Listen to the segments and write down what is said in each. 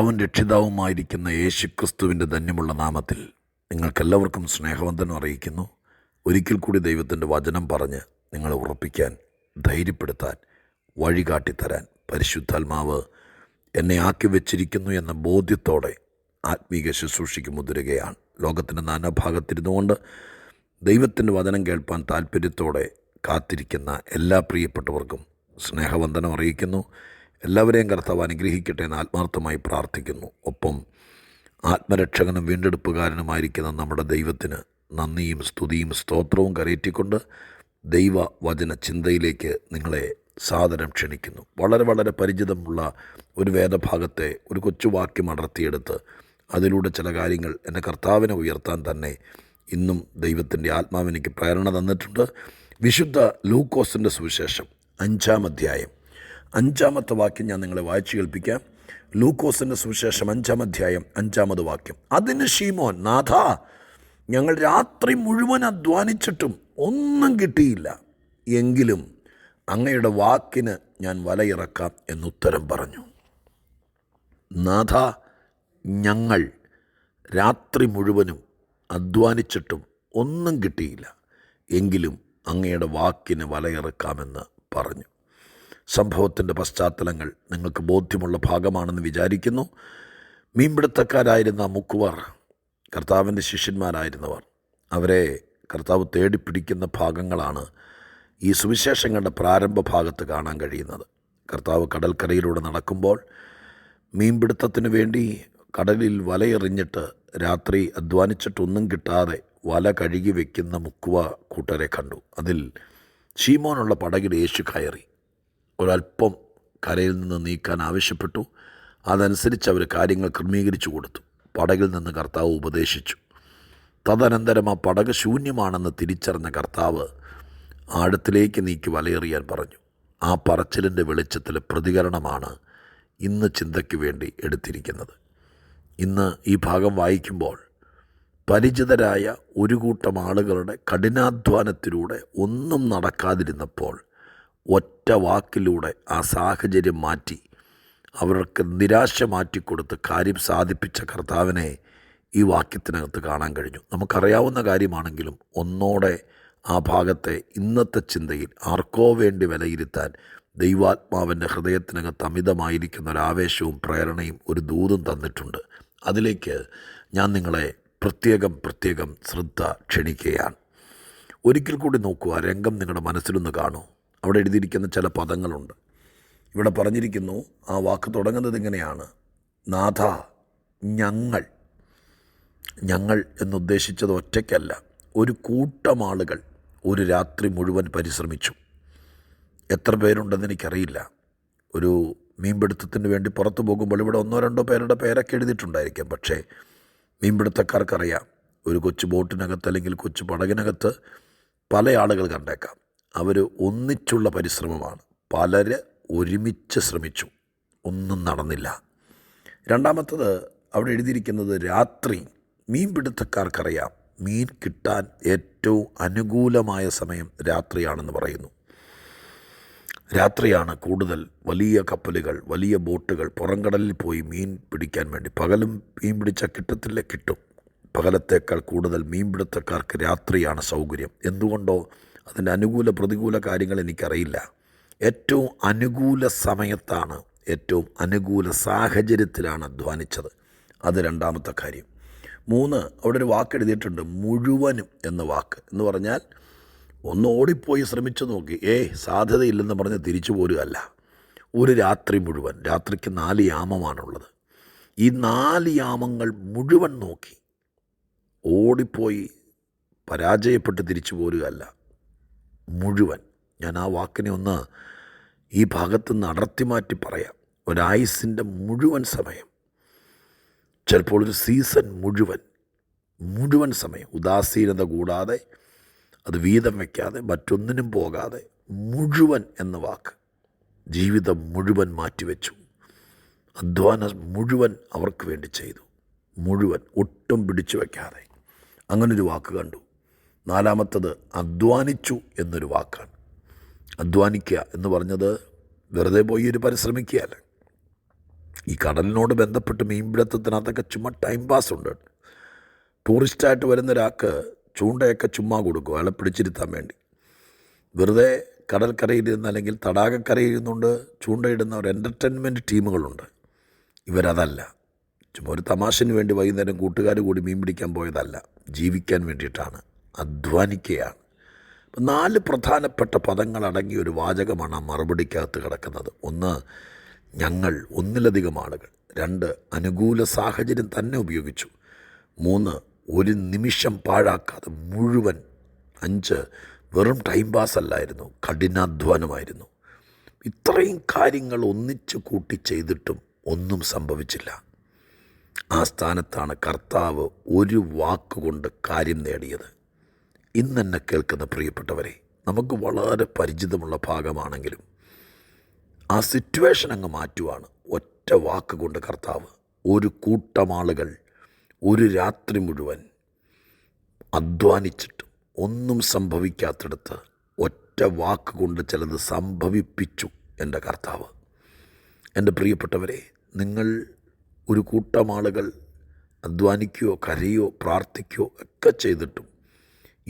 കർത്താവും രക്ഷിതാവുമായിരിക്കുന്ന യേശുക്രിസ്തുവിന്റെ ധന്യമുള്ള നാമത്തിൽ നിങ്ങൾക്കെല്ലാവർക്കും സ്നേഹവന്ദനം അറിയിക്കുന്നു. ഒരിക്കൽ കൂടി ദൈവത്തിന്റെ വചനം പറഞ്ഞ് നിങ്ങളെ ഉറപ്പിക്കാൻ ധൈര്യപ്പെടുത്താൻ വഴികാട്ടിത്തരാൻ പരിശുദ്ധാത്മാവ് എന്നെ ആക്കി വെച്ചിരിക്കുന്നു എന്ന ബോധ്യത്തോടെ ആത്മീക ശുശ്രൂഷയ്ക്ക് മുതിരുകയാണ്. ലോകത്തിന്റെ നാനാഭാഗത്തിരുന്നുകൊണ്ട് ദൈവത്തിന്റെ വചനം കേൾപ്പാൻ താല്പര്യത്തോടെ കാത്തിരിക്കുന്ന എല്ലാ പ്രിയപ്പെട്ടവർക്കും സ്നേഹവന്ദനം അറിയിക്കുന്നു. എല്ലാവരെയും കർത്താവ് അനുഗ്രഹിക്കട്ടെ എന്ന് ആത്മാർത്ഥമായി പ്രാർത്ഥിക്കുന്നു. ഒപ്പം ആത്മരക്ഷകനും വീണ്ടെടുപ്പുകാരനുമായിരിക്കുന്ന നമ്മുടെ ദൈവത്തിന് നന്ദിയും സ്തുതിയും സ്തോത്രവും കരയറ്റിക്കൊണ്ട് ദൈവ വചന ചിന്തയിലേക്ക് നിങ്ങളെ സാദരം ക്ഷണിക്കുന്നു. വളരെ വളരെ പരിചിതമുള്ള ഒരു വേദഭാഗത്തെ ഒരു കൊച്ചു വാക്യം അടർത്തിയെടുത്ത് അതിലൂടെ ചില കാര്യങ്ങൾ എന്റെ കർത്താവിനെ ഉയർത്താൻ തന്നെ ഇന്നും ദൈവത്തിന്റെ ആത്മാവിനിക്ക് പ്രേരണ തന്നിട്ടുണ്ട്. വിശുദ്ധ ലൂക്കോസിന്റെ സുവിശേഷം അഞ്ചാം അധ്യായം അഞ്ചാമത്തെ വാക്യം ഞാൻ നിങ്ങളെ വായിച്ചു കേൾപ്പിക്കാം. ലൂക്കോസിന്റെ സുവിശേഷം അഞ്ചാം അധ്യായം അഞ്ചാമത് വാക്യം. അതിന് ഷീമോൻ നാഥ ഞങ്ങൾ രാത്രി മുഴുവൻ അധ്വാനിച്ചിട്ടും ഒന്നും കിട്ടിയില്ല. എങ്കിലും അങ്ങയുടെ വാക്കിന് ഞാൻ വലയിറക്കാം എന്നുത്തരം പറഞ്ഞു. നാഥ ഞങ്ങൾ രാത്രി മുഴുവനും അധ്വാനിച്ചിട്ടും ഒന്നും കിട്ടിയില്ല. എങ്കിലും അങ്ങയുടെ വാക്കിന് വലയിറക്കാമെന്ന് പറഞ്ഞു. സംഭവത്തിന്റെ പശ്ചാത്തലങ്ങൾ നിങ്ങൾക്ക് ബോധ്യമുള്ള ഭാഗമാണെന്ന് വിചാരിക്കുന്നു. മീൻപിടുത്തക്കാരായിരുന്ന മുക്കുവർ കർത്താവിന്റെ ശിഷ്യന്മാരായിരുന്നവർ അവരെ കർത്താവ് തേടിപ്പിടിക്കുന്ന ഭാഗങ്ങളാണ് ഈ സുവിശേഷങ്ങളുടെ പ്രാരംഭ ഭാഗത്ത് കാണാൻ കഴിയുന്നത്. കർത്താവ് കടൽക്കരയിലൂടെ നടക്കുമ്പോൾ മീൻപിടുത്തത്തിന് വേണ്ടി കടലിൽ വലയെറിഞ്ഞിട്ട് രാത്രി അധ്വാനിച്ചിട്ടൊന്നും കിട്ടാതെ വല കഴുകി വയ്ക്കുന്ന മുക്കുവ കൂട്ടരെ കണ്ടു. അതിൽ ഷീമോനുള്ള പടകിൽ യേശു കയറി. ഒരല്പം കരയിൽ നിന്ന് നീക്കാൻ ആവശ്യപ്പെട്ടു. അതനുസരിച്ച് അവർ കാര്യങ്ങൾ ക്രമീകരിച്ചു കൊടുത്തു. പടകിൽ നിന്ന് കർത്താവ് ഉപദേശിച്ചു. തദനന്തരം ആ പടക് ശൂന്യമാണെന്ന് തിരിച്ചറിഞ്ഞ കർത്താവ് ആഴത്തിലേക്ക് നീക്കി വലയെറിയാൻ പറഞ്ഞു. ആ പറച്ചിലിന്റെ വെളിച്ചത്തിലെ പ്രതികരണമാണ് ഇന്ന് ചിന്തയ്ക്ക് വേണ്ടി എടുത്തിരിക്കുന്നത്. ഇന്ന് ഈ ഭാഗം വായിക്കുമ്പോൾ പരിചിതരായ ഒരു കൂട്ടം ആളുകളുടെ കഠിനാധ്വാനത്തിലൂടെ ഒന്നും നടക്കാതിരുന്നപ്പോൾ ഒറ്റ വാക്കിലൂടെ ആ സാഹചര്യം മാറ്റി. അവർക്ക് നിരാശ മാറ്റിക്കൊടുത്ത് കാര്യം സാധിപ്പിച്ച കർത്താവിനെ ഈ വാക്യത്തിനകത്ത് കാണാൻ കഴിഞ്ഞു. നമുക്കറിയാവുന്ന കാര്യമാണെങ്കിലും ഒന്നോടെ ആ ഭാഗത്തെ ഇന്നത്തെ ചിന്തയിൽ ആർക്കോ വേണ്ടി വിലയിരുത്താൻ ദൈവാത്മാവിന്റെ ഹൃദയത്തിനകത്ത് അമിതമായിരിക്കുന്ന ഒരു ആവേശവും പ്രേരണയും ഒരു ദൂതും തന്നിട്ടുണ്ട്. അതിലേക്ക് ഞാൻ നിങ്ങളെ പ്രത്യേകം പ്രത്യേകം ശ്രദ്ധ ക്ഷണിക്കുകയാണ്. ഒരിക്കൽ കൂടി നോക്കുക രംഗം നിങ്ങളുടെ മനസ്സിലൊന്ന് കാണൂ. അവിടെ എഴുതിയിരിക്കുന്ന ചില പദങ്ങളുണ്ട്. ഇവിടെ പറഞ്ഞിരിക്കുന്നു ആ വാക്ക് തുടങ്ങുന്നത് ഇങ്ങനെയാണ്. നാഥ ഞങ്ങൾ. ഞങ്ങൾ എന്നുദ്ദേശിച്ചത് ഒറ്റയ്ക്കല്ല. ഒരു കൂട്ടം ആളുകൾ ഒരു രാത്രി മുഴുവൻ പരിശ്രമിച്ചു. എത്ര പേരുണ്ടെന്ന് എനിക്കറിയില്ല. ഒരു മീൻപിടുത്തത്തിന് വേണ്ടി പുറത്തു പോകുമ്പോൾ ഇവിടെ ഒന്നോ രണ്ടോ പേരുടെ പേരൊക്കെ എഴുതിയിട്ടുണ്ടായിരിക്കാം. പക്ഷേ മീൻപിടുത്തക്കാർക്കറിയാം ഒരു കൊച്ചു ബോട്ടിനകത്ത് അല്ലെങ്കിൽ കൊച്ചു പടകിനകത്ത് പല ആളുകൾ കണ്ടേക്കാം. അവർ ഒന്നിച്ചുള്ള പരിശ്രമമാണ്. പലര് ഒരുമിച്ച് ശ്രമിച്ചു. ഒന്നും നടന്നില്ല. രണ്ടാമത്തത് അവിടെ എഴുതിയിരിക്കുന്നത് രാത്രി മീൻപിടുത്തക്കാർക്കറിയാം. മീൻ കിട്ടാൻ ഏറ്റവും അനുകൂലമായ സമയം രാത്രിയാണെന്ന് പറയുന്നു. രാത്രിയാണ് കൂടുതൽ വലിയ കപ്പലുകൾ വലിയ ബോട്ടുകൾ പുറംകടലിൽ പോയി മീൻ പിടിക്കാൻ വേണ്ടി. പകലും മീൻ പിടിച്ചാൽ കിട്ടത്തില്ല കിട്ടും. പകലത്തേക്കാൾ കൂടുതൽ മീൻപിടുത്തക്കാർക്ക് രാത്രിയാണ് സൗകര്യം. എന്തുകൊണ്ടോ അതിന്റെ അനുകൂല പ്രതികൂല കാര്യങ്ങൾ എനിക്കറിയില്ല. ഏറ്റവും അനുകൂല സമയത്താണ് ഏറ്റവും അനുകൂല സാഹചര്യത്തിലാണ് അധ്വാനിച്ചത്. അത് രണ്ടാമത്തെ കാര്യം. മൂന്ന് അവിടെ ഒരു വാക്ക് എഴുതിയിട്ടുണ്ട് മുഴുവനും എന്ന വാക്ക്. എന്ന് പറഞ്ഞാൽ ഒന്ന് ഓടിപ്പോയി ശ്രമിച്ചു നോക്കി ഏയ് സാധ്യതയില്ലെന്ന് പറഞ്ഞ് തിരിച്ചു പോരുകയല്ല. ഒരു രാത്രി മുഴുവൻ രാത്രിക്ക് നാല് യാമമാണുള്ളത്. ഈ നാല് യാമങ്ങൾ മുഴുവൻ നോക്കി ഓടിപ്പോയി പരാജയപ്പെട്ട് തിരിച്ചു പോരുകയല്ല. മുഴുവൻ. ഞാൻ ആ വാക്കിനെ ഒന്ന് ഈ ഭാഗത്തുനിന്ന് അടർത്തി മാറ്റി പറയാം. ഒരായുസിന്റെ മുഴുവൻ സമയം. ചിലപ്പോൾ ഒരു സീസൺ മുഴുവൻ. മുഴുവൻ സമയം. ഉദാസീനത കൂടാതെ അത് വീതം വയ്ക്കാതെ മറ്റൊന്നിനും പോകാതെ. മുഴുവൻ എന്ന വാക്ക് ജീവിതം മുഴുവൻ മാറ്റിവെച്ചു. അധ്വാനം മുഴുവൻ അവർക്ക് വേണ്ടി ചെയ്തു. മുഴുവൻ ഒട്ടും പിടിച്ചു വയ്ക്കാതെ അങ്ങനൊരു വാക്ക് കണ്ടു. നാലാമത്തത് അധ്വാനിച്ചു എന്നൊരു വാക്കാണ്. അധ്വാനിക്കുക എന്ന് പറഞ്ഞത് വെറുതെ പോയി ഒരു പരിശ്രമിക്കുകയല്ല. ഈ കടലിനോട് ബന്ധപ്പെട്ട് മീൻപിടുത്തത്തിനകത്തൊക്കെ ചുമ്മാ ടൈം പാസ് ഉണ്ട്. ടൂറിസ്റ്റായിട്ട് വരുന്ന ഒരാൾക്ക് ചൂണ്ടയൊക്കെ ചുമ്മാ കൊടുക്കും അയാളെ പിടിച്ചിരുത്താൻ വേണ്ടി. വെറുതെ കടൽക്കരയിൽ ഇരുന്ന് അല്ലെങ്കിൽ തടാകക്കരയിൽ നിന്നുകൊണ്ട് ചൂണ്ടയിടുന്ന ഒരു എന്റർടൈൻമെന്റ് ടീമുകളുണ്ട് ഇവരതല്ല. ചുമ്മാ ഒരു തമാശന് വേണ്ടി വൈകുന്നേരം കൂട്ടുകാർ കൂടി മീൻ പിടിക്കാൻ പോയതല്ല. ജീവിക്കാൻ വേണ്ടിയിട്ടാണ്. അധ്വാനിക്കുകയാണ്. നാല് പ്രധാനപ്പെട്ട പദങ്ങൾ അടങ്ങിയ ഒരു വാചകമാണ് ആ മറുപടിക്കകത്ത് കിടക്കുന്നത്. ഒന്ന് ഞങ്ങൾ ഒന്നിലധികം ആളുകൾ. രണ്ട് അനുകൂല സാഹചര്യം തന്നെ ഉപയോഗിച്ചു. മൂന്ന് ഒരു നിമിഷം പാഴാക്കാതെ മുഴുവൻ. അഞ്ച് വെറും ടൈം പാസ് അല്ലായിരുന്നു കഠിനാധ്വാനമായിരുന്നു. ഇത്രയും കാര്യങ്ങൾ ഒന്നിച്ചു കൂട്ടി ചെയ്തിട്ടും ഒന്നും സംഭവിച്ചില്ല. ആ സ്ഥാനത്താണ് കർത്താവ് ഒരു വാക്കുകൊണ്ട് കാര്യം നേടിയത്. ഇന്നെന്നെ കേൾക്കുന്ന പ്രിയപ്പെട്ടവരെ നമുക്ക് വളരെ പരിചിതമുള്ള ഭാഗമാണെങ്കിലും ആ സിറ്റുവേഷൻ അങ്ങ് മാറ്റുവാണ്. ഒറ്റ വാക്കുകൊണ്ട് കർത്താവ് ഒരു കൂട്ടം ആളുകൾ ഒരു രാത്രി മുഴുവൻ അധ്വാനിച്ചിട്ടും ഒന്നും സംഭവിക്കാത്തിടത്ത് ഒറ്റ വാക്കുകൊണ്ട് ചിലത് സംഭവിപ്പിച്ചു എന്റെ കർത്താവ്. എന്റെ പ്രിയപ്പെട്ടവരെ നിങ്ങൾ ഒരു കൂട്ടം ആളുകൾ അധ്വാനിക്കുകയോ കരയോ പ്രാർത്ഥിക്കുകയോ ഒക്കെ ചെയ്തിട്ടും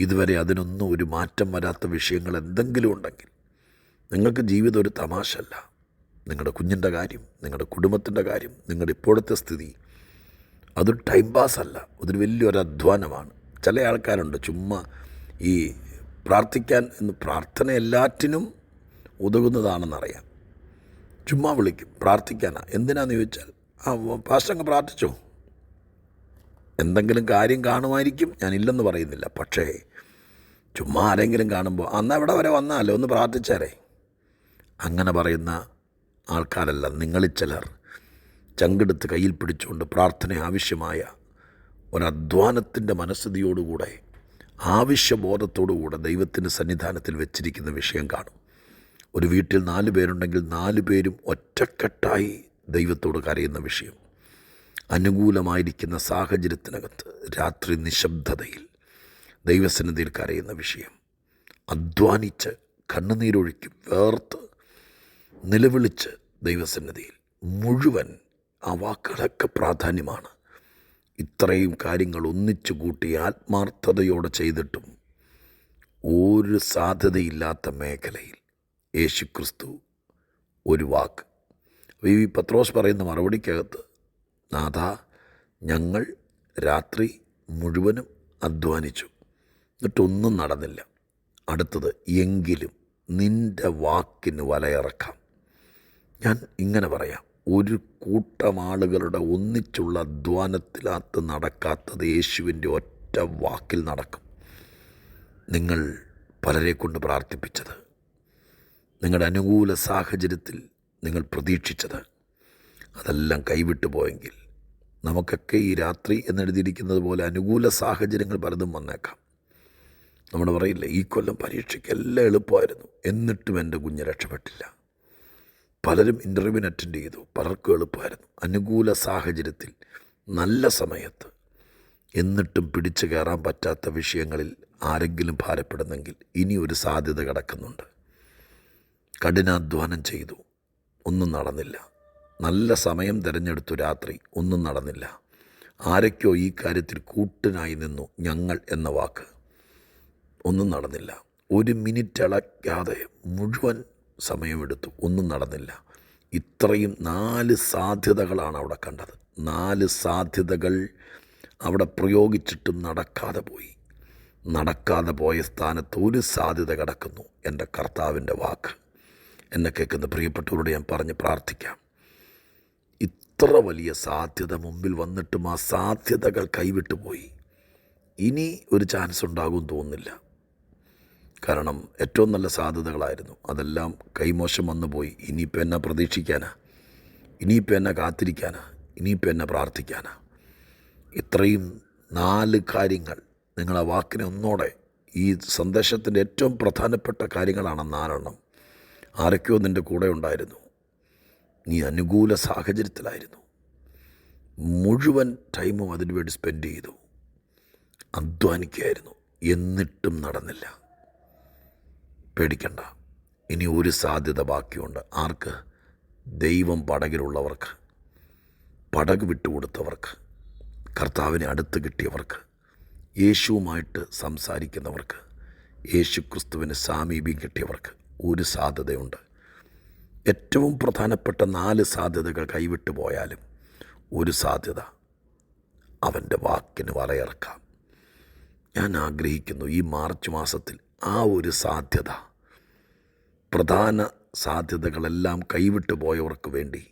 ഇതുവരെ അതിനൊന്നും ഒരു മാറ്റം വരാത്ത വിഷയങ്ങൾ എന്തെങ്കിലും ഉണ്ടെങ്കിൽ നിങ്ങൾക്ക് ജീവിതം ഒരു തമാശല്ല നിങ്ങളുടെ കുഞ്ഞിന്റെ കാര്യം നിങ്ങളുടെ കുടുംബത്തിന്റെ കാര്യം നിങ്ങളുടെ ഇപ്പോഴത്തെ സ്ഥിതി അതൊരു ടൈം പാസ് അല്ല. അതൊരു വലിയൊരു അധ്വാനമാണ്. ചില ആൾക്കാരുണ്ട് ചുമ്മാ ഈ പ്രാർത്ഥിക്കാൻ എന്ന് പ്രാർത്ഥന എല്ലാറ്റിനും ഉതകുന്നതാണെന്നറിയാം. ചുമ്മാ വിളിക്കും പ്രാർത്ഥിക്കാനാ. എന്തിനാന്ന് ചോദിച്ചാൽ ആ പാസ്റ്റർ അങ്ങ് പ്രാർത്ഥിച്ചോ? എന്തെങ്കിലും കാര്യം കാണുമായിരിക്കും? ഞാനില്ലെന്ന് പറയുന്നില്ല. പക്ഷേ ചുമ്മാ ആരെങ്കിലും കാണുമ്പോൾ അന്ന് എവിടെ വരെ വന്നാലോ ഒന്ന് പ്രാർത്ഥിച്ചാലേ അങ്ങനെ പറയുന്ന ആൾക്കാരല്ല നിങ്ങളിൽ ചിലർ. ചങ്കെടുത്ത് കയ്യിൽ പിടിച്ചുകൊണ്ട് പ്രാർത്ഥന ആവശ്യമായ ഒരധ്വാനത്തിന്റെ മനസ്ഥിതിയോടുകൂടെ ആവശ്യബോധത്തോടുകൂടെ ദൈവത്തിന്റെ സന്നിധാനത്തിൽ വെച്ചിരിക്കുന്ന വിഷയം കാണും. ഒരു വീട്ടിൽ നാല് പേരുണ്ടെങ്കിൽ നാല് പേരും ഒറ്റക്കെട്ടായി ദൈവത്തോട് കരയുന്ന വിഷയം. അനുകൂലമായിരിക്കുന്ന സാഹചര്യത്തിനകത്ത് രാത്രി നിശബ്ദതയിൽ ദൈവസന്നിധിയിൽ കരയുന്ന വിഷയം. അധ്വാനിച്ച് കണ്ണുനീരൊഴുക്കി വേർത്ത് നിലവിളിച്ച് ദൈവസന്നിധിയിൽ മുഴുവൻ ആ വാക്കുകളൊക്കെ പ്രാധാന്യമാണ്. ഇത്രയും കാര്യങ്ങൾ ഒന്നിച്ചു കൂട്ടി ആത്മാർത്ഥതയോടെ ചെയ്തിട്ടും ഒരു സാധ്യതയില്ലാത്ത മേഖലയിൽ യേശുക്രിസ്തു ഒരു വാക്ക്. ഈ പത്രോസ് പറയുന്ന മറുപടിക്കകത്ത് നാഥ ഞങ്ങൾ രാത്രി മുഴുവനും അധ്വാനിച്ചു. എന്നിട്ടൊന്നും നടന്നില്ല. അടുത്തത് എങ്കിലും നിന്റെ വാക്കിന് വലയിറക്കാം. ഞാൻ ഇങ്ങനെ പറയാം ഒരു കൂട്ടം ആളുകളുടെ ഒന്നിച്ചുള്ള അധ്വാനത്തിനകത്ത് നടക്കാത്തത് യേശുവിന്റെ ഒറ്റ വാക്കിൽ നടക്കും. നിങ്ങൾ പലരെ കൊണ്ട് പ്രാർത്ഥിപ്പിച്ചത് നിങ്ങളുടെ അനുകൂല സാഹചര്യത്തിൽ നിങ്ങൾ പ്രതീക്ഷിച്ചത് അതെല്ലാം കൈവിട്ടു പോയെങ്കിൽ നമുക്കൊക്കെ ഈ രാത്രി എന്നെഴുതിയിരിക്കുന്നത് പോലെ അനുകൂല സാഹചര്യങ്ങൾ പലതും വന്നേക്കാം. നമ്മൾ പറയില്ല ഈ കൊല്ലം പരീക്ഷയ്ക്ക് എല്ലാം എളുപ്പമായിരുന്നു. എന്നിട്ടും എന്റെ കുഞ്ഞ് രക്ഷപ്പെട്ടില്ല. പലരും ഇന്റർവ്യൂവിന് അറ്റൻഡ് ചെയ്തു. പലർക്കും എളുപ്പമായിരുന്നു. അനുകൂല സാഹചര്യത്തിൽ നല്ല സമയത്ത്. എന്നിട്ടും പിടിച്ചു കയറാൻ പറ്റാത്ത വിഷയങ്ങളിൽ ആരെങ്കിലും ഭാരപ്പെടുന്നെങ്കിൽ ഇനി ഒരു സാധ്യത കിടക്കുന്നുണ്ട്. കഠിനാധ്വാനം ചെയ്തു. ഒന്നും നടന്നില്ല. നല്ല സമയം തിരഞ്ഞെടുത്തു രാത്രി. ഒന്നും നടന്നില്ല. ആരൊക്കെയോ ഈ കാര്യത്തിൽ കൂട്ടിനായി നിന്നു ഞങ്ങൾ എന്ന വാക്ക്. ഒന്നും നടന്നില്ല. ഒരു മിനിറ്റ് ഇളക്കാതെ മുഴുവൻ സമയമെടുത്തു. ഒന്നും നടന്നില്ല. ഇത്രയും നാല് സാധ്യതകളാണ് അവിടെ കണ്ടത്. നാല് സാധ്യതകൾ അവിടെ പ്രയോഗിച്ചിട്ടും നടക്കാതെ പോയി. നടക്കാതെ പോയ സ്ഥാനത്ത് ഒരു സാധ്യത കിടക്കുന്നു. എന്റെ കർത്താവിന്റെ വാക്ക്. എന്നെ കേൾക്കുന്ന പ്രിയപ്പെട്ടവരോട് ഞാൻ പറഞ്ഞ് പ്രാർത്ഥിക്കാം. ഇത്ര വലിയ സാധ്യത മുമ്പിൽ വന്നിട്ടും ആ സാധ്യതകൾ കൈവിട്ടു പോയി ഇനി ഒരു ചാൻസ് ഉണ്ടാകും തോന്നുന്നില്ല. കാരണം ഏറ്റവും നല്ല സാധ്യതകളായിരുന്നു. അതെല്ലാം കൈമോശം വന്നുപോയി. ഇനിയിപ്പോൾ എന്നെ പ്രതീക്ഷിക്കാനാ? ഇനിയിപ്പോൾ എന്നെ കാത്തിരിക്കാനാ? ഇനിയിപ്പോൾ എന്നെ പ്രാർത്ഥിക്കാനാ? ഇത്രയും നാല് കാര്യങ്ങൾ നിങ്ങളെ വാക്കിനെ ഒന്നോടെ ഈ സന്ദേശത്തിന്റെ ഏറ്റവും പ്രധാനപ്പെട്ട കാര്യങ്ങളാണ് നാലെണ്ണം. ആരൊക്കെയോ നിന്റെ കൂടെ ഉണ്ടായിരുന്നു. നീ അനുകൂല സാഹചര്യത്തിലായിരുന്നു. മുഴുവൻ ടൈമും അതിനു വേണ്ടി സ്പെൻഡ് ചെയ്തു. അധ്വാനിക്കുകയായിരുന്നു. എന്നിട്ടും നടന്നില്ല. പേടിക്കണ്ട. ഇനി ഒരു സാധ്യത ബാക്കിയുണ്ട്. ആർക്ക്? ദൈവം പടകിലുള്ളവർക്ക് പടക് വിട്ടുകൊടുത്തവർക്ക് കർത്താവിനെ അടുത്ത് കിട്ടിയവർക്ക് യേശുവുമായിട്ട് സംസാരിക്കുന്നവർക്ക് യേശു ക്രിസ്തുവിന് സാമീപ്യം കിട്ടിയവർക്ക് ഒരു സാധ്യതയുണ്ട്. ഏറ്റവും പ്രധാനപ്പെട്ട നാല് സാധ്യതകൾ കൈവിട്ടു പോയാലും ഒരു സാധ്യത അവന്റെ വാക്കിന് വലയിറക്കാം. ഞാൻ ആഗ്രഹിക്കുന്നു ഈ മാർച്ച് മാസത്തിൽ ആ ഒരു സാധ്യത. പ്രധാന സാധ്യതകളെല്ലാം കൈവിട്ടു പോയവർക്ക് വേണ്ടി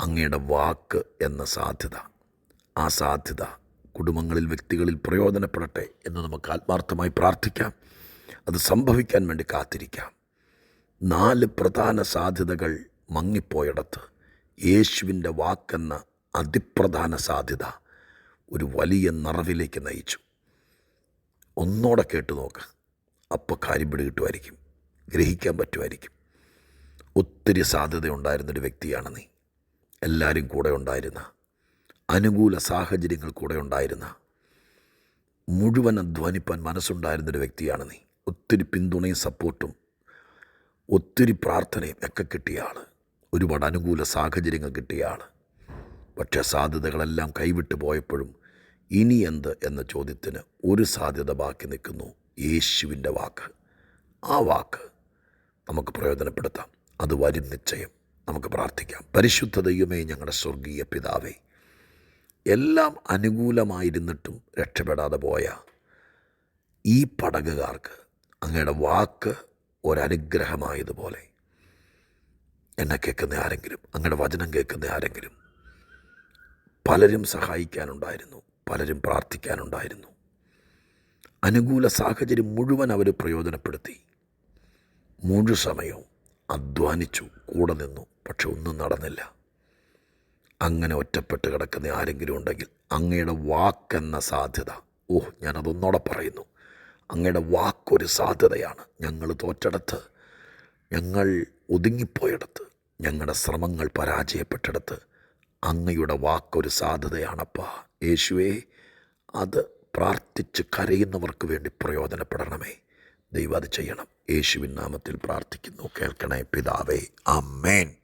അങ്ങയുടെ വാക്ക് എന്ന സാധ്യത ആ സാധ്യത കുടുംബങ്ങളിൽ വ്യക്തികളിൽ പ്രയോജനപ്പെടട്ടെ എന്ന് നമുക്ക് ആത്മാർത്ഥമായി പ്രാർത്ഥിക്കാം. അത് സംഭവിക്കാൻ വേണ്ടി കാത്തിരിക്കാം. നാല് പ്രധാന സാധ്യതകൾ മങ്ങിപ്പോയിടത്ത് യേശുവിന്റെ വാക്കെന്ന അതിപ്രധാന സാധ്യത ഒരു വലിയ നിറവിലേക്ക് നയിച്ചു. ഒന്നോടെ കേട്ടു നോക്ക്. അപ്പോൾ കാര്യം പിടികിട്ടുമായിരിക്കും ഗ്രഹിക്കാൻ പറ്റുമായിരിക്കും. ഒത്തിരി സാധ്യതയുണ്ടായിരുന്നൊരു വ്യക്തിയാണ് നീ. എല്ലാവരും കൂടെ ഉണ്ടായിരുന്ന അനുകൂല സാഹചര്യങ്ങൾ കൂടെ ഉണ്ടായിരുന്ന മുഴുവൻ അധ്വാനിപ്പാൻ മനസ്സുണ്ടായിരുന്നൊരു വ്യക്തിയാണ് നീ. ഒത്തിരി പിന്തുണയും സപ്പോർട്ടും ഒത്തിരി പ്രാർത്ഥനയും ഒക്കെ കിട്ടിയ ആൾ. ഒരുപാട് അനുകൂല സാഹചര്യങ്ങൾ കിട്ടിയ ആൾ. പക്ഷേ സാധ്യതകളെല്ലാം കൈവിട്ട് പോയപ്പോഴും ഇനി എന്ത് എന്ന ചോദ്യത്തിന് ഒരു സാധ്യത ബാക്കി നിൽക്കുന്നു. യേശുവിന്റെ വാക്ക്. ആ വാക്ക് നമുക്ക് പ്രയോജനപ്പെടുത്താം. അത് വരും നിശ്ചയം. നമുക്ക് പ്രാർത്ഥിക്കാം. പരിശുദ്ധ ദൈവമേ ഞങ്ങളുടെ സ്വർഗീയ പിതാവേ എല്ലാം അനുകൂലമായിരുന്നിട്ടും രക്ഷപ്പെടാതെ പോയ ഈ പടകുകാർക്ക് അങ്ങയുടെ വാക്ക് ഒരനുഗ്രഹമായതുപോലെ എന്നെ കേൾക്കുന്ന ആരെങ്കിലും അങ്ങയുടെ വചനം കേൾക്കുന്ന ആരെങ്കിലും പലരും സഹായിക്കാനുണ്ടായിരുന്നു പലരും പ്രാർത്ഥിക്കാനുണ്ടായിരുന്നു. അനുകൂല സാഹചര്യം മുഴുവൻ അവർ പ്രയോജനപ്പെടുത്തി. മുഴു സമയവും അധ്വാനിച്ചു കൂടെ നിന്നു പക്ഷെ ഒന്നും നടന്നില്ല. അങ്ങനെ ഒറ്റപ്പെട്ട് കിടക്കുന്ന ആരെങ്കിലും ഉണ്ടെങ്കിൽ അങ്ങയുടെ വാക്കെന്ന സാധ്യത. ഓഹ് ഞാനതൊന്നോടെ പറയുന്നു. അങ്ങയുടെ വാക്കൊരു സാധ്യതയാണ്. ഞങ്ങൾ തോറ്റെടുത്ത് ഞങ്ങൾ ഒതുങ്ങിപ്പോയെടുത്ത് ഞങ്ങളുടെ ശ്രമങ്ങൾ പരാജയപ്പെട്ടിടത്ത് അങ്ങയുടെ വാക്കൊരു സാധ്യതയാണപ്പാ. യേശുവേ അത് പ്രാർത്ഥിച്ച് കരയുന്നവർക്ക് വേണ്ടി പ്രയോജനപ്പെടണമേ. ദൈവം അത് ചെയ്യണം. യേശുവിൻ നാമത്തിൽ പ്രാർത്ഥിക്കുന്നു. കേൾക്കണേ പിതാവേ. അമ്മേൻ